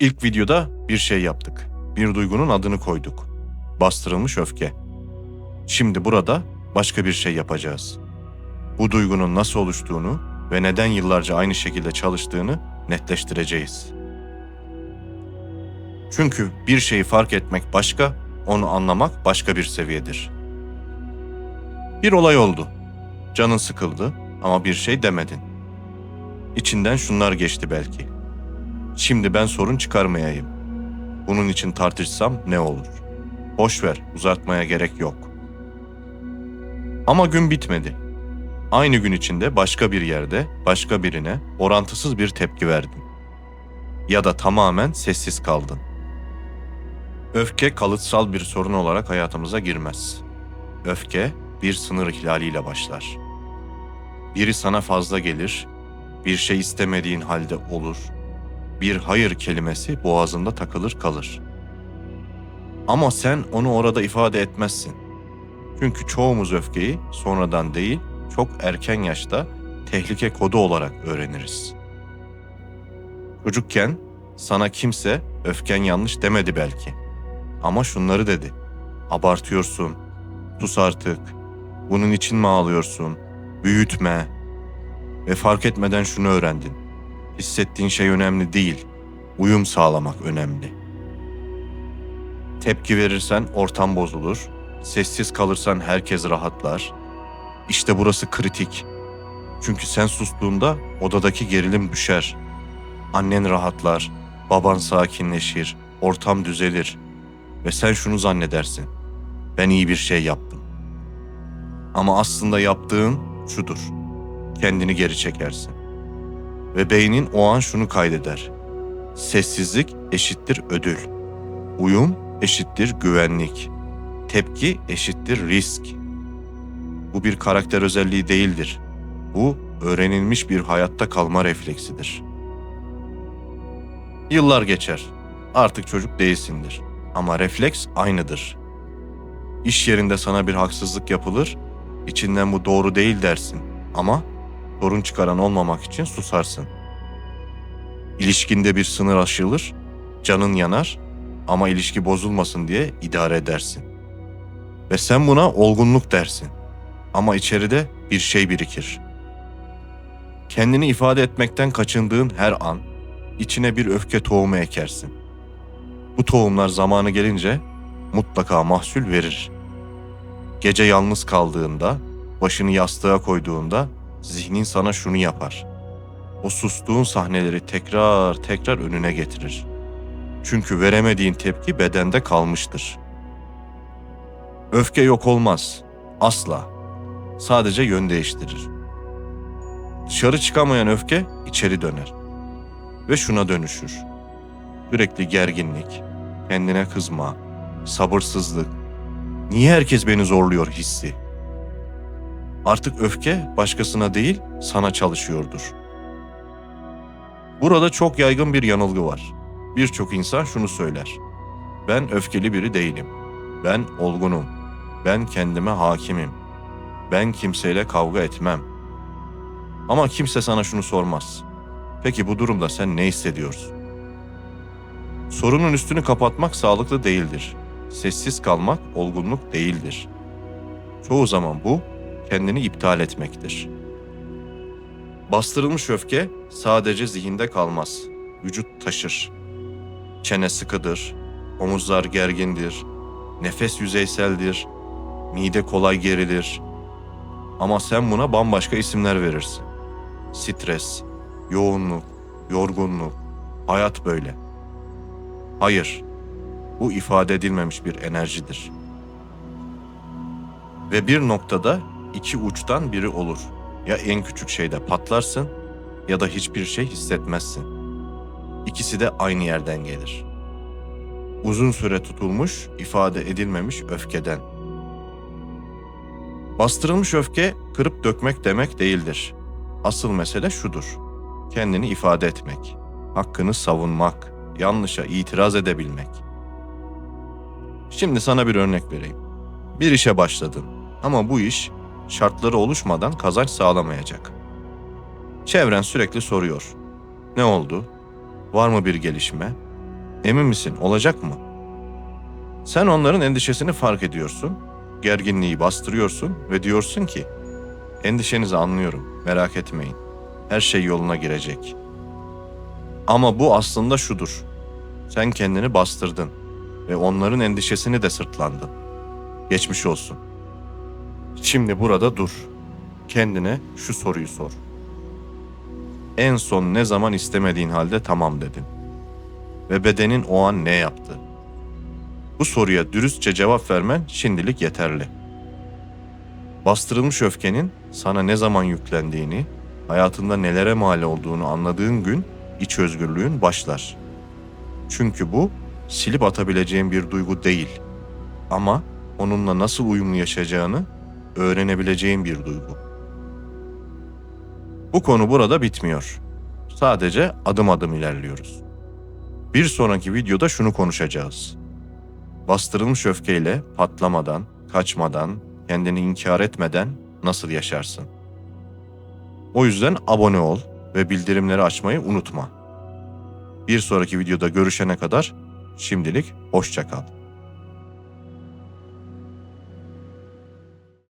İlk videoda bir şey yaptık. Bir duygunun adını koyduk. Bastırılmış öfke. Şimdi burada başka bir şey yapacağız. Bu duygunun nasıl oluştuğunu ve neden yıllarca aynı şekilde çalıştığını netleştireceğiz. Çünkü bir şeyi fark etmek başka, onu anlamak başka bir seviyedir. Bir olay oldu. Canın sıkıldı ama bir şey demedin. İçinden şunlar geçti belki. Şimdi ben sorun çıkarmayayım. Bunun için tartışsam ne olur? Boş ver, uzatmaya gerek yok. Ama gün bitmedi. Aynı gün içinde başka bir yerde, başka birine orantısız bir tepki verdin. Ya da tamamen sessiz kaldın. Öfke kalıtsal bir sorun olarak hayatımıza girmez. Öfke bir sınır ihlaliyle başlar. Biri sana fazla gelir, bir şey istemediğin halde olur. Bir hayır kelimesi boğazında takılır kalır. Ama sen onu orada ifade etmezsin. Çünkü çoğumuz öfkeyi sonradan değil, çok erken yaşta tehlike kodu olarak öğreniriz. Çocukken sana kimse öfken yanlış demedi belki. Ama şunları dedi. Abartıyorsun. Sus artık. Bunun için mi ağlıyorsun? Büyütme. Ve fark etmeden şunu öğrendin. Hissettiğin şey önemli değil. Uyum sağlamak önemli. Tepki verirsen ortam bozulur. Sessiz kalırsan herkes rahatlar. İşte burası kritik. Çünkü sen sustuğunda odadaki gerilim düşer. Annen rahatlar, baban sakinleşir, ortam düzelir ve sen şunu zannedersin. Ben iyi bir şey yaptım. Ama aslında yaptığın şudur. Kendini geri çekersin. Ve beynin o an şunu kaydeder. Sessizlik eşittir ödül. Uyum eşittir güvenlik. Tepki eşittir risk. Bu bir karakter özelliği değildir. Bu öğrenilmiş bir hayatta kalma refleksidir. Yıllar geçer. Artık çocuk değilsindir. Ama refleks aynıdır. İş yerinde sana bir haksızlık yapılır, içinden bu doğru değil dersin. Ama sorun çıkaran olmamak için susarsın. İlişkinde bir sınır aşılır, canın yanar ama ilişki bozulmasın diye idare edersin. Ve sen buna olgunluk dersin. Ama içeride bir şey birikir. Kendini ifade etmekten kaçındığın her an içine bir öfke tohumu ekersin. Bu tohumlar zamanı gelince mutlaka mahsul verir. Gece yalnız kaldığında, başını yastığa koyduğunda zihnin sana şunu yapar. O sustuğun sahneleri tekrar tekrar önüne getirir. Çünkü veremediğin tepki bedende kalmıştır. Öfke yok olmaz. Asla. Sadece yön değiştirir. Dışarı çıkamayan öfke içeri döner. Ve şuna dönüşür. Sürekli gerginlik, kendine kızma, sabırsızlık. Niye herkes beni zorluyor hissi? Artık öfke başkasına değil sana çalışıyordur. Burada çok yaygın bir yanılgı var. Birçok insan şunu söyler. Ben öfkeli biri değilim. Ben olgunum. Ben kendime hakimim. Ben kimseyle kavga etmem. Ama kimse sana şunu sormaz. Peki bu durumda sen ne hissediyorsun? Sorunun üstünü kapatmak sağlıklı değildir. Sessiz kalmak olgunluk değildir. Çoğu zaman bu kendini iptal etmektir. Bastırılmış öfke sadece zihinde kalmaz. Vücut taşır. Çene sıkıdır, omuzlar gergindir, nefes yüzeyseldir, mide kolay gerilir. Ama sen buna bambaşka isimler verirsin. Stres, yoğunluk, yorgunluk, hayat böyle. Hayır, bu ifade edilmemiş bir enerjidir. Ve bir noktada iki uçtan biri olur. Ya en küçük şeyde patlarsın ya da hiçbir şey hissetmezsin. İkisi de aynı yerden gelir. Uzun süre tutulmuş, ifade edilmemiş öfkeden. Bastırılmış öfke kırıp dökmek demek değildir. Asıl mesele şudur. Kendini ifade etmek, hakkını savunmak, yanlışa itiraz edebilmek. Şimdi sana bir örnek vereyim. Bir işe başladın ama bu iş şartları oluşmadan kazanç sağlamayacak. Çevren sürekli soruyor. Ne oldu? Var mı bir gelişme? Emin misin? Olacak mı? Sen onların endişesini fark ediyorsun, gerginliği bastırıyorsun ve diyorsun ki, endişenizi anlıyorum, merak etmeyin. Her şey yoluna girecek. Ama bu aslında şudur. Sen kendini bastırdın ve onların endişesini de sırtlandın. Geçmiş olsun. Şimdi burada dur. Kendine şu soruyu sor. En son ne zaman istemediğin halde tamam dedin? Ve bedenin o an ne yaptı? Bu soruya dürüstçe cevap vermen şimdilik yeterli. Bastırılmış öfkenin sana ne zaman yüklendiğini, hayatında nelere mal olduğunu anladığın gün iç özgürlüğün başlar. Çünkü bu silip atabileceğin bir duygu değil. Ama onunla nasıl uyumlu yaşayacağını öğrenebileceğin bir duygu. Bu konu burada bitmiyor. Sadece adım adım ilerliyoruz. Bir sonraki videoda şunu konuşacağız. Bastırılmış öfkeyle patlamadan, kaçmadan, kendini inkar etmeden nasıl yaşarsın? O yüzden abone ol ve bildirimleri açmayı unutma. Bir sonraki videoda görüşene kadar şimdilik hoşça kal.